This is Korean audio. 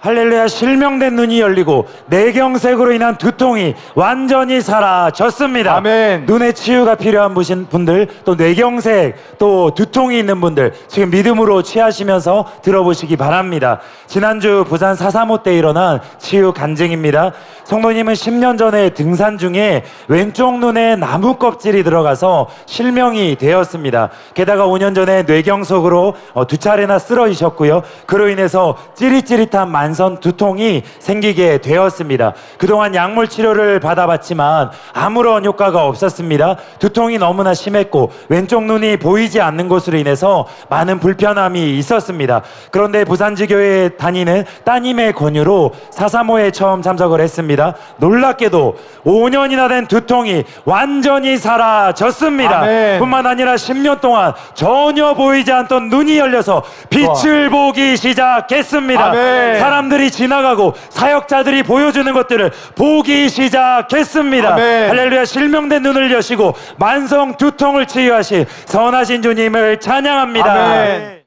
할렐루야 실명된 눈이 열리고 내경색으로 인한 두통이 완전히 사라졌습니다. 아멘. 눈의 치유가 필요한 분들 또 뇌경색 또 두통이 있는 분들 지금 믿음으로 취하시면서 들어보시기 바랍니다. 지난주 부산 435 때 일어난 치유 간증입니다. 성도님은 10년 전에 등산 중에 왼쪽 눈에 나무 껍질이 들어가서 실명이 되었습니다. 게다가 5년 전에 뇌경색으로 어, 두 차례나 쓰러지셨고요. 그로 인해서 찌릿찌릿한 만선 두통이 생기게 되었습니다. 그동안 약물 치료를 받아봤지만 아무런 효과가 없었습니다. 두통이 너무나 심했고 왼쪽 눈이 보이지 않는 것으로 인해서 많은 불편함이 있었습니다. 그런데 부산지교에 다니는 따님의 권유로 435에 처음 참석을 했습니다. 놀랍게도 5년이나 된 두통이 완전히 사라졌습니다. 아멘. 뿐만 아니라 10년 동안 전혀 보이지 않던 눈이 열려서 빛을 보기 시작했습니다. 아멘. 사람들이 지나가고 사역자들이 보여주는 것들을 보기 시작했습니다. 아멘. 할렐루야 실명된 눈을 여시고 만성 두통을 치유하신 선하신 주님을 찬양합니다. 아멘.